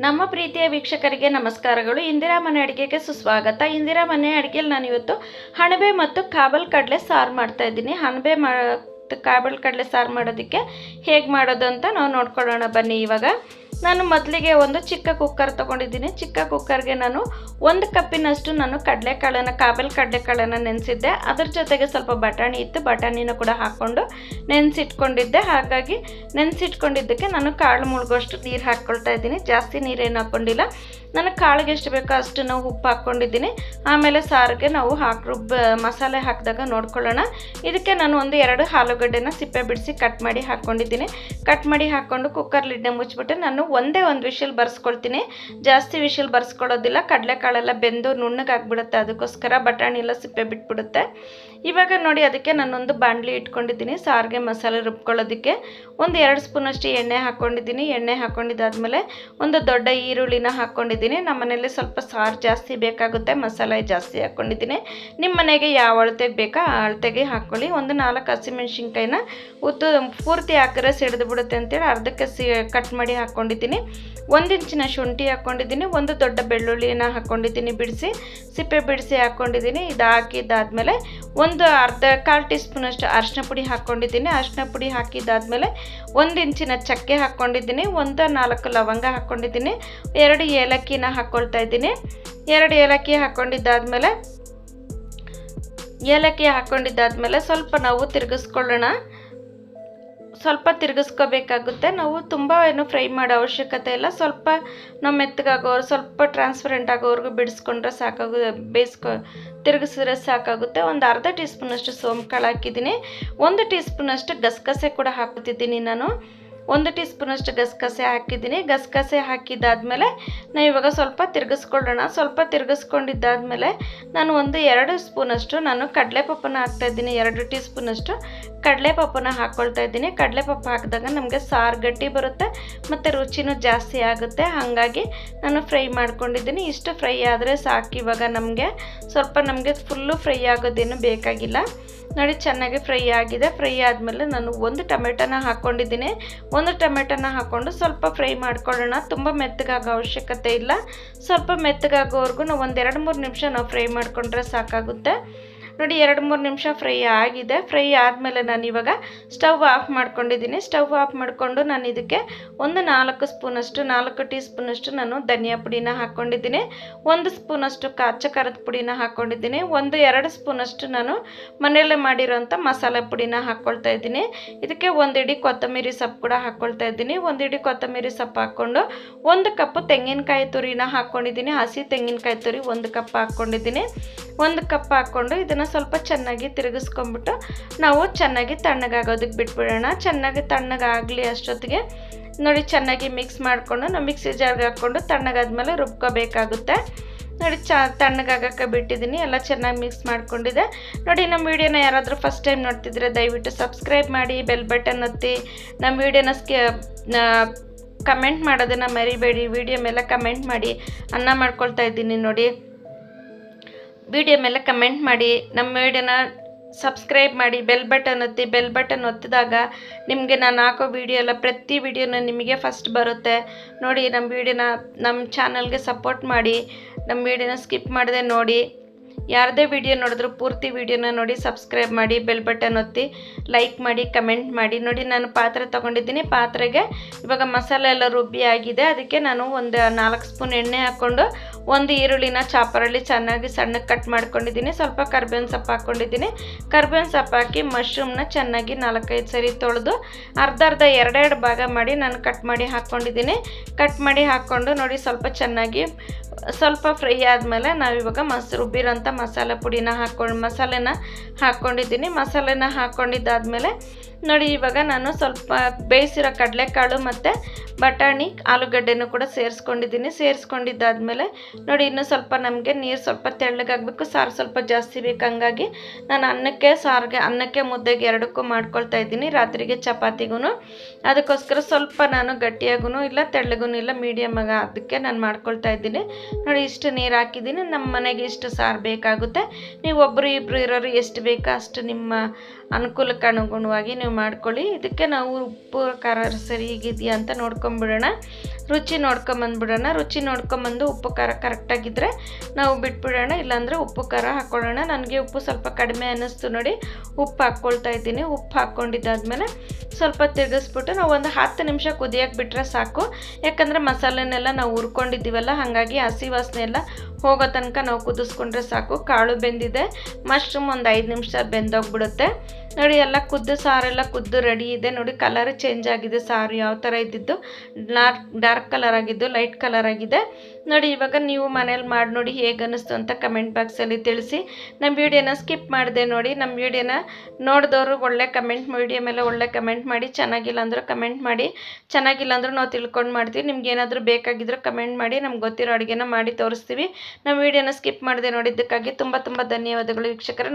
ನಮ್ಮ ಪ್ರೀತಿಯ ವೀಕ್ಷಕರಿಗೆ ನಮಸ್ಕಾರಗಳು. ಇಂದಿರಾ ಮನೆ ಅಡುಗೆಗೆ ಸುಸ್ವಾಗತ. ಇಂದಿರಾ ಮನೆ ಅಡುಗೆಯಲ್ಲಿ ನಾನು ಇವತ್ತು ಹಣಬೆ ಮತ್ತು ಕಾಬಲ್ ಕಡಲೆ ಸಾರು ಮಾಡ್ತಾ ಇದ್ದೀನಿ. ಹಣಬೆ ಮತ್ತು ಕಾಬಲ್ ಕಡಲೆ ಸಾರು ಮಾಡೋದಕ್ಕೆ ಹೇಗೆ ಮಾಡೋದು ಅಂತ ನಾವು ನೋಡ್ಕೊಳ್ಳೋಣ ಬನ್ನಿ ಇವಾಗ. ನಾನು ಮೊದಲಿಗೆ ಒಂದು ಚಿಕ್ಕ ಕುಕ್ಕರ್ ತೊಗೊಂಡಿದ್ದೀನಿ. ಚಿಕ್ಕ ಕುಕ್ಕರ್ಗೆ ನಾನು ಒಂದು ಕಪ್ಪಿನಷ್ಟು ನಾನು ಕಡಲೆಕಾಳನ್ನು, ಕಾಬಲ್ ಕಡಲೆಕಾಳನ್ನು ನೆನೆಸಿದ್ದೆ. ಅದ್ರ ಜೊತೆಗೆ ಸ್ವಲ್ಪ ಬಟಾಣಿ ಇತ್ತು. ಬಟಾಣಿನ ಕೂಡ ಹಾಕ್ಕೊಂಡು ನೆನೆಸಿಟ್ಕೊಂಡಿದ್ದೆ. ಹಾಗಾಗಿ ನೆನೆಸಿಟ್ಕೊಂಡಿದ್ದಕ್ಕೆ ನಾನು ಕಾಳು ಮುಳುಗೋಷ್ಟು ನೀರು ಹಾಕ್ಕೊಳ್ತಾ ಇದ್ದೀನಿ. ಜಾಸ್ತಿ ನೀರೇನು ಹಾಕ್ಕೊಂಡಿಲ್ಲ. ನನಗೆ ಕಾಳಿಗೆ ಎಷ್ಟು ಬೇಕೋ ಅಷ್ಟು ನಾವು ಉಪ್ಪು ಹಾಕ್ಕೊಂಡಿದ್ದೀನಿ. ಆಮೇಲೆ ಸಾರಿಗೆ ನಾವು ಹಾಕಿ ರುಬ್ಬ ಮಸಾಲೆ ಹಾಕಿದಾಗ ನೋಡ್ಕೊಳ್ಳೋಣ. ಇದಕ್ಕೆ ನಾನು ಒಂದು ಎರಡು ಆಲೂಗಡ್ಡೆನ ಸಿಪ್ಪೆ ಬಿಡಿಸಿ ಕಟ್ ಮಾಡಿ ಹಾಕ್ಕೊಂಡಿದ್ದೀನಿ ಕಟ್ ಮಾಡಿ ಹಾಕ್ಕೊಂಡು ಕುಕ್ಕರ್ ಲಿಡ್ನ ಮುಚ್ಚಿಬಿಟ್ಟು ನಾನು ಒಂದೇ ಒಂದು ವಿಷಲ್ ಬರ್ಸ್ಕೊಳ್ತೀನಿ. ಜಾಸ್ತಿ ವಿಷಲ್ ಬರ್ಸ್ಕೊಳ್ಳೋದಿಲ್ಲ ಕಡಲೆಕಾಳೆಲ್ಲ ಬೆಂದು ನುಣ್ಣಗಾಗ್ಬಿಡುತ್ತೆ ಅದಕ್ಕೋಸ್ಕರ ಬಟಾಣಿ ಎಲ್ಲ ಸಿಪ್ಪೆ ಬಿಟ್ಬಿಡುತ್ತೆ. ಇವಾಗ ನೋಡಿ ಅದಕ್ಕೆ ನಾನೊಂದು ಬಾಂಡ್ಲಿ ಇಟ್ಕೊಂಡಿದ್ದೀನಿ. ಸಾರಿಗೆ ಮಸಾಲೆ ರುಬ್ಕೊಳ್ಳೋದಕ್ಕೆ. ಒಂದು ಎರಡು ಸ್ಪೂನಷ್ಟು ಎಣ್ಣೆ ಹಾಕ್ಕೊಂಡಿದ್ದೀನಿ ಎಣ್ಣೆ ಹಾಕ್ಕೊಂಡಿದ್ದಾದಮೇಲೆ ಒಂದು ದೊಡ್ಡ ಈರುಳ್ಳಿನ ಹಾಕ್ಕೊಂಡಿದ್ದೀನಿ ನಮ್ಮ ಮನೇಲಿ ಸ್ವಲ್ಪ ಸಾರು ಜಾಸ್ತಿ ಬೇಕಾಗುತ್ತೆ. ಮಸಾಲೆ ಜಾಸ್ತಿ ಹಾಕ್ಕೊಂಡಿದ್ದೀನಿ ನಿಮ್ಮ ಮನೆಗೆ ಯಾವ ಅಳತೆಗೆ ಬೇಕಾ ಆ ಅಳತೆಗೆ ಹಾಕ್ಕೊಳ್ಳಿ. ಒಂದು ನಾಲ್ಕು ಹಸಿಮೆಣ್ಸಿನ್ಕಾಯಿನ ಉತ್ತು ಪೂರ್ತಿ ಹಾಕಿದ್ರೆ ಸಿಡಿದು ಬಿಡುತ್ತೆ ಅಂತೇಳಿ ಅರ್ಧಕ್ಕೆ ಸಿ ಕಟ್ ಮಾಡಿ ಹಾಕ್ಕೊಂಡಿದ್ದೀನಿ. ಒಂದು ಇಂಚಿನ ಶುಂಠಿ ಹಾಕ್ಕೊಂಡಿದ್ದೀನಿ, ಒಂದು ದೊಡ್ಡ ಬೆಳ್ಳುಳ್ಳಿನ ಹಾಕ್ಕೊಂಡಿದ್ದೀನಿ ಬಿಡಿಸಿ, ಸಿಪ್ಪೆ ಬಿಡಿಸಿ ಹಾಕ್ಕೊಂಡಿದ್ದೀನಿ. ಇದು ಹಾಕಿದ್ದಾದಮೇಲೆ ಒಂದು ಅರ್ಧ ಕಾಲು ಟೀ ಸ್ಪೂನಷ್ಟು ಅರಿಶಿನ ಪುಡಿ ಹಾಕ್ಕೊಂಡಿದ್ದೀನಿ. ಅರಿಶಿನ ಪುಡಿ ಹಾಕಿದ್ದಾದಮೇಲೆ ಒಂದು ಇಂಚಿನ ಚಕ್ಕೆ ಹಾಕ್ಕೊಂಡಿದ್ದೀನಿ, ಒಂದು ನಾಲ್ಕು ಲವಂಗ ಹಾಕ್ಕೊಂಡಿದ್ದೀನಿ, ಎರಡು ಏಲಕ್ಕಿನ ಹಾಕ್ಕೊಳ್ತಾ ಇದ್ದೀನಿ. ಎರಡು ಏಲಕ್ಕಿ ಹಾಕ್ಕೊಂಡಿದ್ದಾದಮೇಲೆ ಏಲಕ್ಕಿ ಹಾಕ್ಕೊಂಡಿದ್ದಾದ್ಮೇಲೆ ಸ್ವಲ್ಪ ನಾವು ತಿರುಗಿಸ್ಕೊಳ್ಳೋಣ. ಸ್ವಲ್ಪ ತಿರುಗಿಸ್ಕೋಬೇಕಾಗುತ್ತೆ. ನಾವು ತುಂಬ ಏನು ಫ್ರೈ ಮಾಡೋ ಅವಶ್ಯಕತೆ ಇಲ್ಲ. ಸ್ವಲ್ಪ ನಾವು ಮೆತ್ತಗಾಗೋರು ಸ್ವಲ್ಪ ಟ್ರಾನ್ಸ್ಪರೆಂಟ್ ಆಗೋವರೆಗೂ ಬಿಡಿಸ್ಕೊಂಡ್ರೆ ಸಾಕಾಗು, ಬೇಯಿಸ್ಕೊ, ತಿರುಗಿಸಿದ್ರೆ ಸಾಕಾಗುತ್ತೆ. ಒಂದು ಅರ್ಧ ಟೀ ಸ್ಪೂನಷ್ಟು ಸೋಂಕಾಳು ಹಾಕಿದ್ದೀನಿ. ಒಂದು ಟೀ ಸ್ಪೂನಷ್ಟು ಗಸಗಸೆ ಕೂಡ ಹಾಕ್ತಿದ್ದೀನಿ ನಾನು. ಒಂದು ಟೀ ಸ್ಪೂನಷ್ಟು ಗಸಗಸೆ ಹಾಕಿದ್ದೀನಿ. ಗಸಗಸೆ ಹಾಕಿದ್ದಾದಮೇಲೆ ನಾನು ಇವಾಗ ಸ್ವಲ್ಪ ತಿರುಗಿಸ್ಕೊಳ್ಳೋಣ. ಸ್ವಲ್ಪ ತಿರುಗಿಸ್ಕೊಂಡಿದ್ದಾದಮೇಲೆ ನಾನು ಒಂದು ಎರಡು ಸ್ಪೂನಷ್ಟು ನಾನು ಕಡಲೆಪಪ್ಪನ ಹಾಕ್ತಾಯಿದ್ದೀನಿ ಎರಡು ಟೀ ಸ್ಪೂನಷ್ಟು ಕಡಲೆಪಪ್ಪನ ಹಾಕ್ಕೊಳ್ತಾ ಇದ್ದೀನಿ. ಕಡಲೆಪಪ್ಪು ಹಾಕಿದಾಗ ನಮಗೆ ಸಾರು ಗಟ್ಟಿ ಬರುತ್ತೆ ಮತ್ತು ರುಚಿನೂ ಜಾಸ್ತಿ ಆಗುತ್ತೆ. ಹಾಗಾಗಿ ನಾನು ಫ್ರೈ ಮಾಡ್ಕೊಂಡಿದ್ದೀನಿ. ಇಷ್ಟು ಫ್ರೈ ಆದರೆ ಸಾಕು ಇವಾಗ ನಮಗೆ. ಸ್ವಲ್ಪ ನಮಗೆ ಫುಲ್ಲು ಫ್ರೈ ಆಗೋದೇನು ಬೇಕಾಗಿಲ್ಲ. ನೋಡಿ, ಚೆನ್ನಾಗಿ ಫ್ರೈ ಆಗಿದೆ. ಫ್ರೈ ಆದಮೇಲೆ ನಾನು ಒಂದು ಟೊಮೆಟೊನ ಹಾಕ್ಕೊಂಡಿದ್ದೀನಿ ಒಂದು ಟೊಮೆಟೊನ ಹಾಕ್ಕೊಂಡು ಸ್ವಲ್ಪ ಫ್ರೈ ಮಾಡ್ಕೊಳ್ಳೋಣ. ತುಂಬ ಮೆತ್ತಗಾಗೋ ಅವಶ್ಯಕತೆ ಇಲ್ಲ. ಸ್ವಲ್ಪ ಮೆತ್ತಗಾಗೋವರೆಗೂ ನಾವು ಒಂದು ಎರಡು ಮೂರು ನಿಮಿಷ ನಾವು ಫ್ರೈ ಮಾಡಿಕೊಂಡ್ರೆ ಸಾಕಾಗುತ್ತೆ. ನೋಡಿ, ಎರಡು ಮೂರು ನಿಮಿಷ ಫ್ರೈ ಆಗಿದೆ. ಫ್ರೈ ಆದಮೇಲೆ ನಾನು ಇವಾಗ ಸ್ಟವ್ ಆಫ್ ಮಾಡ್ಕೊಂಡಿದ್ದೀನಿ. ಸ್ಟವ್ ಆಫ್ ಮಾಡಿಕೊಂಡು ನಾನು ಇದಕ್ಕೆ ಒಂದು ನಾಲ್ಕು ಸ್ಪೂನಷ್ಟು, ನಾಲ್ಕು ಟೀ ಸ್ಪೂನಷ್ಟು ನಾನು ಧನಿಯಾ ಪುಡಿನ ಹಾಕ್ಕೊಂಡಿದ್ದೀನಿ ಒಂದು ಸ್ಪೂನಷ್ಟು ಕಾಚ ಖಾರದ ಪುಡಿನ ಹಾಕ್ಕೊಂಡಿದ್ದೀನಿ ಒಂದು, ಎರಡು ಸ್ಪೂನಷ್ಟು ನಾನು ಮನೆಯಲ್ಲೇ ಮಾಡಿರೋಂಥ ಮಸಾಲೆ ಪುಡಿನ ಹಾಕ್ಕೊಳ್ತಾ ಇದ್ದೀನಿ. ಇದಕ್ಕೆ ಒಂದು ಇಡೀ ಕೊತ್ತಂಬರಿ ಸೊಪ್ಪು ಕೂಡ ಹಾಕ್ಕೊಳ್ತಾ ಇದ್ದೀನಿ. ಒಂದು ಇಡೀ ಕೊತ್ತಂಬರಿ ಸೊಪ್ಪು ಹಾಕ್ಕೊಂಡು ಒಂದು ಕಪ್ ತೆಂಗಿನಕಾಯಿ ತುರಿನ ಹಾಕ್ಕೊಂಡಿದ್ದೀನಿ ಹಸಿ ತೆಂಗಿನಕಾಯಿ ತುರಿ ಒಂದು ಕಪ್ ಹಾಕ್ಕೊಂಡಿದ್ದೀನಿ ಒಂದು ಕಪ್ ಹಾಕ್ಕೊಂಡು ಇದನ್ನು ಸ್ವಲ್ಪ ಚೆನ್ನಾಗಿ ತಿರುಗಿಸ್ಕೊಂಬಿಟ್ಟು ನಾವು ಚೆನ್ನಾಗಿ ತಣ್ಣಗಾಗೋದಕ್ಕೆ ಬಿಟ್ಬಿಡೋಣ. ಚೆನ್ನಾಗಿ ತಣ್ಣಗಾಗಲಿ ಅಷ್ಟೊತ್ತಿಗೆ. ನೋಡಿ ಚೆನ್ನಾಗಿ ಮಿಕ್ಸ್ ಮಾಡಿಕೊಂಡು ನಾವು ಮಿಕ್ಸಿ ಜಾರ್ಗೆ ಹಾಕ್ಕೊಂಡು ತಣ್ಣಗಾದ್ಮೇಲೆ ರುಬ್ಕೋಬೇಕಾಗುತ್ತೆ. ನೋಡಿ ಚ ತಣ್ಣಗಾಗಕ್ಕೆ ಬಿಟ್ಟಿದ್ದೀನಿ, ಎಲ್ಲ ಚೆನ್ನಾಗಿ ಮಿಕ್ಸ್ ಮಾಡ್ಕೊಂಡಿದೆ. ನೋಡಿ ನಮ್ಮ ವೀಡಿಯೋನ ಯಾರಾದರೂ ಫಸ್ಟ್ ಟೈಮ್ ನೋಡ್ತಿದ್ರೆ ದಯವಿಟ್ಟು ಸಬ್ಸ್ಕ್ರೈಬ್ ಮಾಡಿ ಬೆಲ್ ಬಟನ್ ಒತ್ತಿ. ನಮ್ಮ ವೀಡಿಯೋನ ಸ್ಕೆ ಕಮೆಂಟ್ ಮಾಡೋದನ್ನು ಮರಿಬೇಡಿ, ವಿಡಿಯೋ ಮೇಲೆ ಕಮೆಂಟ್ ಮಾಡಿ. ಅನ್ನ ಮಾಡ್ಕೊಳ್ತಾ ಇದ್ದೀನಿ ನೋಡಿ. ವಿಡಿಯೋ ಮೇಲೆ ಕಮೆಂಟ್ ಮಾಡಿ, ನಮ್ಮ ವಿಡಿಯೋನ ಸಬ್ಸ್ಕ್ರೈಬ್ ಮಾಡಿ ಬೆಲ್ ಬಟನ್ ಒತ್ತಿ ಬೆಲ್ ಬಟನ್ ಒತ್ತಿದಾಗ ನಿಮಗೆ ನಾನು ಹಾಕೋ ವಿಡಿಯೋ ಎಲ್ಲ ಪ್ರತಿ ವಿಡಿಯೋನ ನಿಮಗೆ ಫಸ್ಟ್ ಬರುತ್ತೆ. ನೋಡಿ, ನಮ್ಮ ವಿಡಿಯೋನ ನಮ್ಮ ಚಾನಲ್ಗೆ ಸಪೋರ್ಟ್ ಮಾಡಿ, ನಮ್ಮ ವಿಡಿಯೋನ ಸ್ಕಿಪ್ ಮಾಡದೆ ನೋಡಿ. ಯಾರದೇ ವಿಡಿಯೋ ನೋಡಿದ್ರು ಪೂರ್ತಿ ವಿಡಿಯೋನ ನೋಡಿ ಸಬ್ಸ್ಕ್ರೈಬ್ ಮಾಡಿ ಬೆಲ್ ಬಟನ್ ಒತ್ತಿ ಲೈಕ್ ಮಾಡಿ ಕಮೆಂಟ್ ಮಾಡಿ. ನೋಡಿ ನಾನು ಪಾತ್ರೆ ತೊಗೊಂಡಿದ್ದೀನಿ. ಪಾತ್ರೆಗೆ ಇವಾಗ ಮಸಾಲೆ ಎಲ್ಲ ರುಬ್ಬಿ ಆಗಿದೆ. ಅದಕ್ಕೆ ನಾನು ಒಂದು ನಾಲ್ಕು ಸ್ಪೂನ್ ಎಣ್ಣೆ ಹಾಕ್ಕೊಂಡು ಒಂದು ಈರುಳ್ಳಿನ ಚಾಪರಲ್ಲಿ ಚೆನ್ನಾಗಿ ಸಣ್ಣಗೆ ಕಟ್ ಮಾಡ್ಕೊಂಡಿದ್ದೀನಿ. ಸ್ವಲ್ಪ ಕರ್ಬೇವಿನ ಸೊಪ್ಪು ಹಾಕ್ಕೊಂಡಿದ್ದೀನಿ. ಕರ್ಬೇವಿನ ಸೊಪ್ಪು ಹಾಕಿ ಮಶ್ರೂಮ್ನ ಚೆನ್ನಾಗಿ ನಾಲ್ಕೈದು ಸರಿ ತೊಳೆದು ಅರ್ಧ ಅರ್ಧ ಎರಡೆರಡು ಭಾಗ ಮಾಡಿ ನಾನು ಕಟ್ ಮಾಡಿ ಹಾಕ್ಕೊಂಡಿದ್ದೀನಿ. ಕಟ್ ಮಾಡಿ ಹಾಕ್ಕೊಂಡು ನೋಡಿ ಸ್ವಲ್ಪ ಚೆನ್ನಾಗಿ ಸ್ವಲ್ಪ ಫ್ರೈ ಆದಮೇಲೆ ನಾವಿವಾಗ ಮಸ್, ರುಬ್ಬಿರೋಂಥ ಮಸಾಲೆ ಪುಡಿನ ಹಾಕ್ಕೊಂಡು ಮಸಾಲೆನ ಹಾಕ್ಕೊಂಡಿದ್ದೀನಿ ಮಸಾಲೆನ ಹಾಕ್ಕೊಂಡಿದ್ದಾದಮೇಲೆ ನೋಡಿ, ಇವಾಗ ನಾನು ಸ್ವಲ್ಪ ಬೇಯಿಸಿರೋ ಕಡಲೆಕಾಳು ಮತ್ತು ಬಟಾಣಿ, ಆಲೂಗಡ್ಡೆನೂ ಕೂಡ ಸೇರಿಸ್ಕೊಂಡಿದ್ದೀನಿ. ಸೇರಿಸ್ಕೊಂಡಿದ್ದಾದಮೇಲೆ ನೋಡಿ, ಇನ್ನೂ ಸ್ವಲ್ಪ ನಮಗೆ ನೀರು ಸ್ವಲ್ಪ ತೆಳ್ಳಗಾಗಬೇಕು. ಸಾರು ಸ್ವಲ್ಪ ಜಾಸ್ತಿ ಬೇಕು. ಹಂಗಾಗಿ ನಾನು ಅನ್ನಕ್ಕೆ, ಸಾರಿಗೆ, ಅನ್ನಕ್ಕೆ ಮುದ್ದೆಗೆ ಎರಡಕ್ಕೂ ಮಾಡ್ಕೊಳ್ತಾ ಇದ್ದೀನಿ. ರಾತ್ರಿಗೆ ಚಪಾತಿಗೂ ಅದಕ್ಕೋಸ್ಕರ ಸ್ವಲ್ಪ ನಾನು ಗಟ್ಟಿಯಾಗೂ ಇಲ್ಲ ತೆಳ್ಳಗೂ ಇಲ್ಲ ಮೀಡಿಯಮ್ ಆಗ ಅದಕ್ಕೆ ನಾನು ಮಾಡ್ಕೊಳ್ತಾ ಇದ್ದೀನಿ. ನೋಡಿ, ಇಷ್ಟು ನೀರು ಹಾಕಿದ್ದೀನಿ. ನಮ್ಮ ಮನೆಗೆ ಇಷ್ಟು ಸಾರು ಬೇಕಾಗುತ್ತೆ. ನೀವು ಒಬ್ಬರು ಇಬ್ಬರು ಇರೋರು ಎಷ್ಟು ಬೇಕೋ ಅಷ್ಟು ನಿಮ್ಮ ಅನುಕೂಲಕ್ಕೆ ಅನುಗುಣವಾಗಿ ಮಾಡ್ಕೊಳ್ಳಿ. ಇದಕ್ಕೆ ನಾವು ಉಪ್ಪು, ಖಾರ ಸರಿಯಾಗಿದೆಯಾ ಅಂತ ನೋಡ್ಕೊಂಬಿಡೋಣ. ರುಚಿ ನೋಡ್ಕೊಂಬಂದ್ಬಿಡೋಣ. ರುಚಿ ನೋಡ್ಕೊಂಬಂದು ಉಪ್ಪು, ಖಾರ ಕರೆಕ್ಟಾಗಿದ್ದರೆ ನಾವು ಬಿಟ್ಬಿಡೋಣ. ಇಲ್ಲಾಂದರೆ ಉಪ್ಪು, ಖಾರ ಹಾಕ್ಕೊಳ್ಳೋಣ ನನಗೆ ಉಪ್ಪು ಸ್ವಲ್ಪ ಕಡಿಮೆ ಅನ್ನಿಸ್ತು ನೋಡಿ. ಉಪ್ಪು ಹಾಕ್ಕೊಳ್ತಾ ಇದ್ದೀನಿ. ಉಪ್ಪು ಹಾಕ್ಕೊಂಡಿದ್ದಾದ್ಮೇಲೆ ಸ್ವಲ್ಪ ತಿರುಗಿಸ್ಬಿಟ್ಟು ನಾವು ಒಂದು ಹತ್ತು ನಿಮಿಷ ಕುದಿಯೋಕೆ ಬಿಟ್ಟರೆ ಸಾಕು. ಯಾಕಂದರೆ ಮಸಾಲೆನೆಲ್ಲ ನಾವು ಹುರ್ಕೊಂಡಿದ್ದೀವಲ್ಲ, ಹಾಗಾಗಿ ಹಸಿ ವಾಸನೆ ಎಲ್ಲ ಹೋಗೋ ತನಕ ನಾವು ಕುದಿಸ್ಕೊಂಡ್ರೆ ಸಾಕು. ಕಾಳು ಬೆಂದಿದೆ. ಮಶ್ರೂಮ್ ಒಂದು ಐದು ನಿಮಿಷ ಬೆಂದೋಗ್ಬಿಡುತ್ತೆ. ನೋಡಿ, ಎಲ್ಲ ಕುದ್ದು, ಸಾರೆಲ್ಲ ಕುದ್ದು, ರೆಡಿ ಇದೆ. ನೋಡಿ ಕಲರ್ ಚೇಂಜ್ ಆಗಿದೆ ಸಾರು. ಯಾವ ಥರ ಇದ್ದಿದ್ದು? ಡಾರ್ಕ್ ಡಾರ್ಕ್ ಕಲರ್ ಆಗಿದ್ದು ಲೈಟ್ ಕಲರ್ ಆಗಿದೆ. ನೋಡಿ, ಇವಾಗ ನೀವು ಮನೇಲಿ ಮಾಡಿ ನೋಡಿ ಹೇಗೆ ಅನ್ನಿಸ್ತು ಅಂತ ಕಮೆಂಟ್ ಬಾಕ್ಸಲ್ಲಿ ತಿಳಿಸಿ. ನಮ್ಮ ವಿಡಿಯೋನ ಸ್ಕಿಪ್ ಮಾಡಿದೆ ನೋಡಿ. ನಮ್ಮ ವಿಡಿಯೋನ ನೋಡಿದವರು ಒಳ್ಳೆ ಕಮೆಂಟ್ ವಿಡಿಯೋ ಮೇಲೆ ಒಳ್ಳೆ ಕಮೆಂಟ್ ಮಾಡಿ. ಚೆನ್ನಾಗಿಲ್ಲ ಅಂದರೂ ಕಮೆಂಟ್ ಮಾಡಿ. ಚೆನ್ನಾಗಿಲ್ಲ ಅಂದರೂ ನಾವು ತಿಳ್ಕೊಂಡು ಮಾಡ್ತೀವಿ. ನಿಮ್ಗೆ ಏನಾದರೂ ಬೇಕಾಗಿದ್ದರೂ ಕಮೆಂಟ್ ಮಾಡಿ. ನಮ್ಗೆ ಗೊತ್ತಿರೋ ಅಡುಗೆನ ಮಾಡಿ ತೋರಿಸ್ತೀವಿ. ನಮ್ಮ ವಿಡಿಯೋನ ಸ್ಕಿಪ್ ಮಾಡಿದೆ ನೋಡಿದ್ದಕ್ಕಾಗಿ ತುಂಬ ತುಂಬ ಧನ್ಯವಾದಗಳು ವೀಕ್ಷಕರೇ.